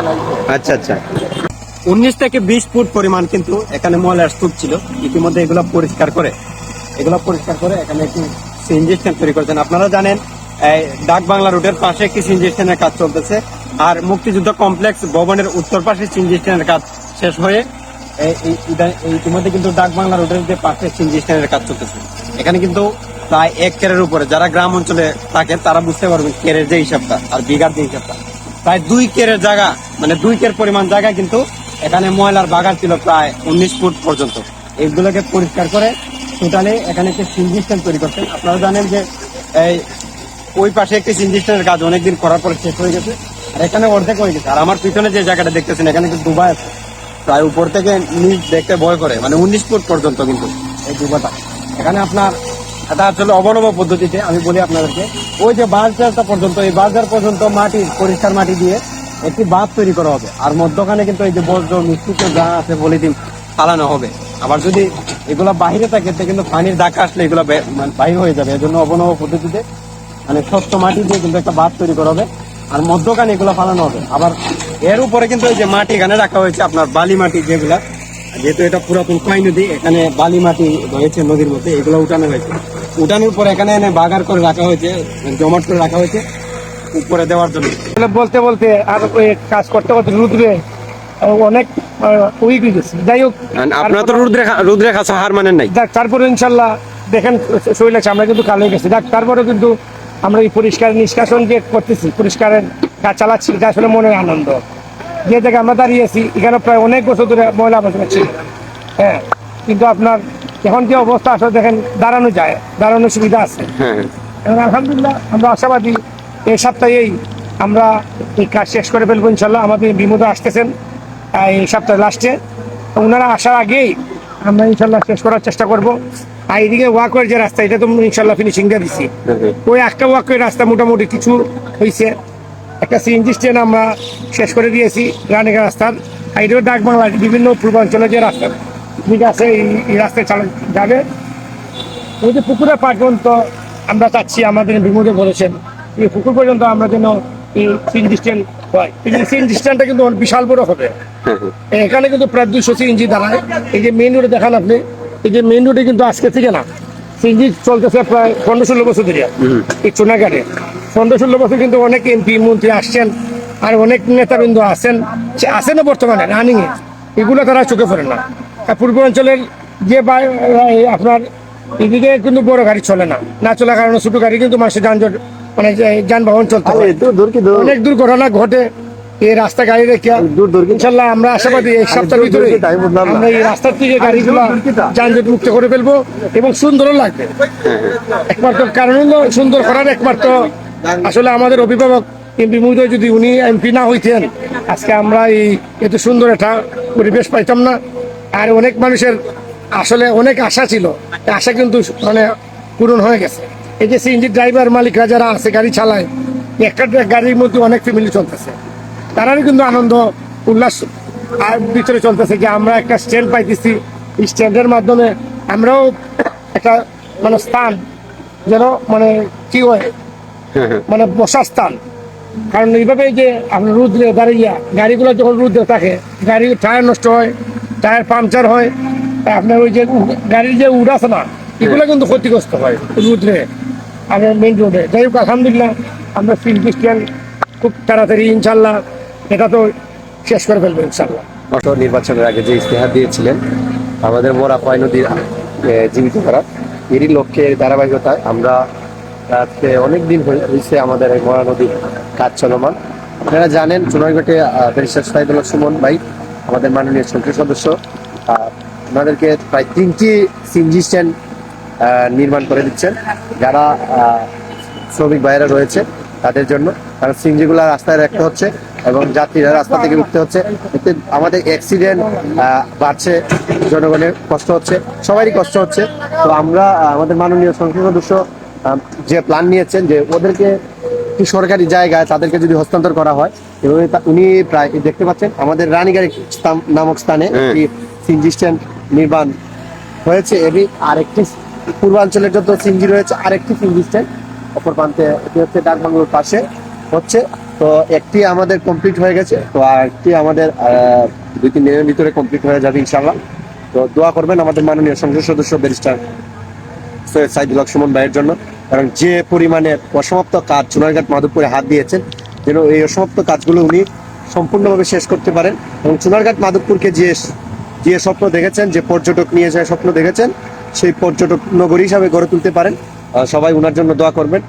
আনা আচ্ছা আচ্ছা। উনিশ থেকে বিশ ফুট পরিমাণ কিন্তু এখানে ময়লার স্তূপ ছিল। ইতিমধ্যে এগুলো পরিষ্কার করে এগুলো পরিষ্কার করে এখানে একটি সিএনজি স্ট্যান্ড তৈরি করেছেন। আপনারা জানেন ডাক বাংলা রোডের পাশে একটি সিএনজি স্ট্যান্ডের কাজ চলতেছে। আর মুক্তিযুদ্ধ কমপ্লেক্স ভবনের উত্তর পাশে সিএনজি স্ট্যান্ডের কাজ শেষ হয়ে ইতিমধ্যে কিন্তু ডাক বাংলা রোডের যে পাশে সিএনজি স্ট্যান্ডের কাজ চলতেছে। এখানে কিন্তু প্রায় এক কেরের উপরে যারা গ্রাম অঞ্চলে থাকে তারা বুঝতে পারবেন কেরের যে হিসাবটা আর বিঘার যে হিসাবটা। প্রায় দুই কেরের জায়গা মানে দুই কের পরিমাণ জায়গা কিন্তু এখানে ময়লার বাগান ছিল প্রায় উনিশ ফুট পর্যন্ত। এইগুলোকে পরিষ্কার করে টোটালি এখানে একটি সিনজি স্ট্যান্ড তৈরি করছেন। আপনারা জানেন যে এই ওই পাশে একটি সিনজি স্ট্যান্ডের কাজ অনেকদিন করার পরে শেষ হয়ে গেছে আর এখানে অর্ধেক হয়ে গেছে। আর আমার পিছনে যে জায়গাটা দেখতেছেন, এখানে কিন্তু ডুবা আছে। প্রায় উপর থেকে নিচ দেখতে ভয় করে মানে উনিশ ফুট পর্যন্ত কিন্তু এই ডুবাটা এখানে আপনার এটা আসলে অবনব পদ্ধতিতে আমি বলি আপনাদেরকে, ওই যে বাজারটা পর্যন্ত, এই বাজার পর্যন্ত মাটি, পরিষ্কার মাটি দিয়ে একটি বাঁধ তৈরি করা হবে। আর মধ্যখানে কিন্তু এই যে বজ্র মিশ্রিত যা আছে পলিথিন ফালানো হবে। আবার যদি এগুলা বাহিরে থাকে কিন্তু পানির ডাকা আসলে এগুলো বাহির হয়ে যাবে। এজন্য অবনব পদ্ধতিতে মানে শক্ত মাটি দিয়ে কিন্তু একটা বাঁধ তৈরি করা হবে। আর মধ্যখানে এগুলো ফালানো হবে। আবার এর উপরে কিন্তু এই যে মাটি এখানে রাখা হয়েছে, আপনার বালি মাটি যেগুলা যেহেতু এটা পুরাতন কয় নদী এখানে বালি মাটি রয়েছে নদীর মধ্যে এগুলো উঠানো হয়েছে। উঠানোর পর এখানে এনে বাগার করে রাখা হয়েছে জমাট করে রাখা হয়েছে উপরে দেওয়ার জন্য। বলতে বলতে আর ওই কাজ করতে করতে রুদ্রে অনেক উইক হয়ে গেছে। যাই হোক আপনারা তো রুদ্রে রুদ্রে খাসা হার মানেন নাই। যাক তারপরে ইনশাল্লাহ দেখেন শরীর আছে আমরা কিন্তু কালো হয়ে গেছি। যাক তারপরে কিন্তু আমরা এই পরিষ্কার নিষ্কাশন যে করতেছি পরিষ্কারের কাজ চালাচ্ছি এটা আসলে মনের আনন্দ। যে জায়গায় আমরা দাঁড়িয়ে দাঁড়িয়েছি এখানে প্রায় অনেক বছর ধরে ময়লা আবর্জনা ছিল। হ্যাঁ কিন্তু আপনার এখন যে অবস্থা আসলে দেখেন দাঁড়ানো যায় দাঁড়ানোর সুবিধা আছে। হ্যাঁ এবং আলহামদুলিল্লাহ আমরা আশাবাদী এই সপ্তাহেই আমরা এই কাজ শেষ করে ফেলব ইনশাল্লাহ আমাদের বিমুদ আসতেছেন এই সপ্তাহে লাস্টে ওনারা আসার আগেই আমরা ইনশাল্লাহ শেষ করার চেষ্টা করব। আর এইদিকে ওয়াকের যে রাস্তা এটা তো ইনশাল্লাহ ফিনিশিং দিয়ে দিচ্ছি ওই একটা ওয়াকের রাস্তা মোটামুটি কিছু হয়েছে একটা সিএনজি স্ট্যান্ড আমরা শেষ করে দিয়েছি রানিকা রাস্তার। আর এটাও ডাক বাংলা বিভিন্ন পূর্বাঞ্চলের যে রাস্তা ঠিক আছে এই রাস্তায় চালা যাবে। ওই যে পুকুরের পর্যন্ত আমরা চাচ্ছি আমাদের বিমুদে বলেছেন এই পুকুর পর্যন্ত আমরা যেন এই সিএনজি স্ট্যান্ড হয়। সিএনজি স্ট্যান্ডটা কিন্তু বিশাল বড় হবে। এখানে কিন্তু প্রায় দুশো সিএনজি দাঁড়ায়। এই যে মেইন রোডে দেখান আপনি এই যে মেইন রোডে কিন্তু আজকে থেকে না সিএনজি চলতেছে প্রায় পনেরো ষোলো বছর ধরে। এই চুনাঘাটে পনেরো ষোলো বছর কিন্তু অনেক এমপি মন্ত্রী আসছেন আর অনেক নেতাবৃন্দ আছেন সে আছেন না বর্তমানে রানিং এ। এগুলো তারা চোখে পড়ে না। আর পূর্বাঞ্চলের যে আপনার এদিকে কিন্তু বড় গাড়ি চলে না। না চলার কারণে ছোট গাড়ি কিন্তু মানুষের যানজট মানে যানবাহন চলতে অনেক দুর্ঘটনা ঘটে। এই রাস্তা গাড়ি রেখে ইনশাল্লাহ আমরা আশাবাদী এই সপ্তাহের ভিতরে। আমরা এই রাস্তার থেকে গাড়িগুলো যানজট মুক্ত করে ফেলব এবং সুন্দরও লাগবে। একমাত্র কারণ হলো সুন্দর করার একমাত্র আসলে আমাদের অভিভাবক এমপি মহোদয় যদি উনি এমপি না হইতেন, আজকে আমরা এই এত সুন্দর একটা পরিবেশ পাইতাম না। আর অনেক মানুষের আসলে অনেক আশা ছিল আশা কিন্তু মানে পূরণ হয়ে গেছে। এই যে সিএনজি ড্রাইভার মালিকরা যারা আছে, গাড়ি চালায়, একটা গাড়ির মধ্যে অনেক ফ্যামিলি চলতেছে। তারারও কিন্তু আনন্দ, উল্লাস, আর ভিতরে চলতেছে যে আমরা একটা স্ট্যান্ড পাইতেছি। এই স্ট্যান্ডের মাধ্যমে আমরাও একটা মানে স্থান, যেন মানে কি হয় মানে বসার স্থান কারণ এইভাবে যে আপনার রুদ্রে দাঁড়িয়ে গাড়িগুলো যখন রুদ্রে থাকে গাড়ি টায়ার নষ্ট হয় টায়ার পাংচার হয় আপনার ওই যে গাড়ির যে উড আছে না এগুলো কিন্তু ক্ষতিগ্রস্ত হয় রুদ্রে আপনার মেন রোডে যাই হোক আলহামদুলিল্লাহ আমরা ফিল্ড স্ট্যান্ড খুব তাড়াতাড়ি ইনশাল্লাহ এটা তো শেষ করে ফেলব ইনশাল্লাহ অটো নির্বাচনের আগে যে ইস্তেহার দিয়েছিলেন আমাদের মোরা কয় নদীর জীবিত করা এরই লক্ষ্যে ধারাবাহিকতায় আমরা আজকে অনেক দিন হয়েছে আমাদের এই মোরা নদীর কাজ চলমান। আপনারা জানেন চুনারঘাটে ব্যারিস্টার সাহিদুল্লাহ সুমন ভাই, আমাদের মাননীয় সংসদ সদস্য। ওনাদেরকে প্রায় তিনটি সিনজি স্ট্যান্ড নির্মাণ করে দিচ্ছেন। যারা শ্রমিক ভাইয়েরা রয়েছে তাদের জন্য। কারণ সিনজিগুলো রাস্তায় রাখতে হচ্ছে এবং যাত্রীরা রাস্তা থেকে উঠতে হচ্ছে। এতে আমাদের অ্যাক্সিডেন্ট বাড়ছে, জনগণের কষ্ট হচ্ছে, সবারই কষ্ট হচ্ছে। তো আমরা আমাদের মাননীয় সংসদ সদস্য যে প্ল্যান নিয়েছেন যে ওদেরকে একটি সরকারি জায়গায় তাদেরকে যদি হস্তান্তর করা হয় এবং উনি প্রায় দেখতে পাচ্ছেন আমাদের রানীগাড়ি নামক স্থানে একটি সিনজি স্ট্যান্ড নির্মাণ হয়েছে। এবং আরেকটি পূর্বাঞ্চলের যত সিঞ্জি রয়েছে আরেকটি সিঞ্জি স্ট্যান্ড অপর প্রান্তে এটি হচ্ছে ডাকবাংলোর পাশে হচ্ছে। তো একটি আমাদের কমপ্লিট হয়ে গেছে তো আর একটি আমাদের আহ, দুই তিন দিনের ভিতরে কমপ্লিট হয়ে যাবে ইনশাল্লাহ তো দোয়া করবেন আমাদের মাননীয় সংসদ সদস্য ব্যারিস্টার সৈয়দ সাইদুল হক সুমন ভাইয়ের জন্য। কারণ যে পরিমাণে অসমাপ্ত কাজ চুনারঘাট মাধবপুরে হাত দিয়েছেন, যেন এই অসমাপ্ত কাজগুলো উনি সম্পূর্ণভাবে শেষ করতে পারেন এবং চুনারঘাট মাধবপুরকে যে যে স্বপ্ন দেখেছেন, যে পর্যটক নিয়ে যে স্বপ্ন দেখেছেন, সেই পর্যটক নগরী হিসাবে গড়ে তুলতে পারেন। সবাই ওনার জন্য দোয়া করবেন।